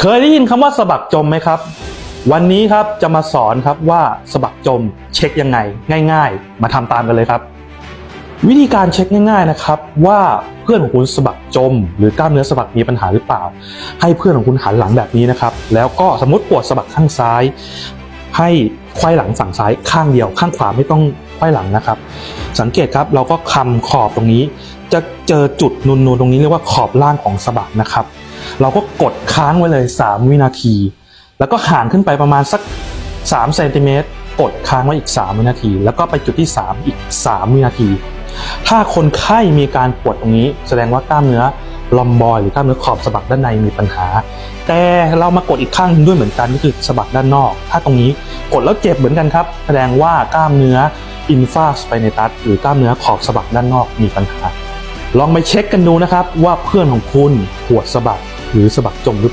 เคยได้ยินคำว่าสะบักจมไหมครับ วันนี้ครับจะมาสอนครับว่าสะบักจมเช็คยังไง ง่าย ๆ มาทำตามกันเลยครับ วิธีการเช็คง่าย ๆนะครับ ว่าเพื่อนของคุณสะบักจม หรือกล้ามเนื้อสะบักมีปัญหาหรือเปล่า ให้เพื่อนของคุณหันหลังแบบนี้นะครับ แล้วก็สมมติปวดสะบักข้างซ้าย ให้ไขว้หลังฝั่งซ้ายข้างเดียว ข้างขวาไม่ต้องไขว้หลังนะครับ สังเกตครับเราก็คำขอบตรงนี้ จะเจอจุดนูนๆตรงนี้เรียกว่าขอบล่างของสะบักนะครับ เราก็กดค้างไว้เลย 3 วินาที แล้วก็ห่างขึ้นไปประมาณสัก3เซนติเมตรกดค้างไว้อีก 3 วินาที แล้วก็ไปจุดที่ 3 อีก 3 วินาที ถ้าคนไข้มีการปวดตรงนี้ แสดงว่ากล้ามเนื้อ ลอมบอยหรือกล้ามเนื้อขอบสะบักด้านในมีปัญหา แต่เรามากดอีกข้างนึงด้วยเหมือนกันก็คือสะบักด้านนอก ถ้าตรงนี้กดแล้วเจ็บเหมือนกันครับแสดงว่ากล้ามเนื้ออินฟาสไปในตัสหรือกล้ามเนื้อขอบสะบักด้านนอกมีปัญหา ลองไปเช็คกันดูนะครับว่าเพื่อนของคุณปวดสะบักหรือสะบักจมหรือ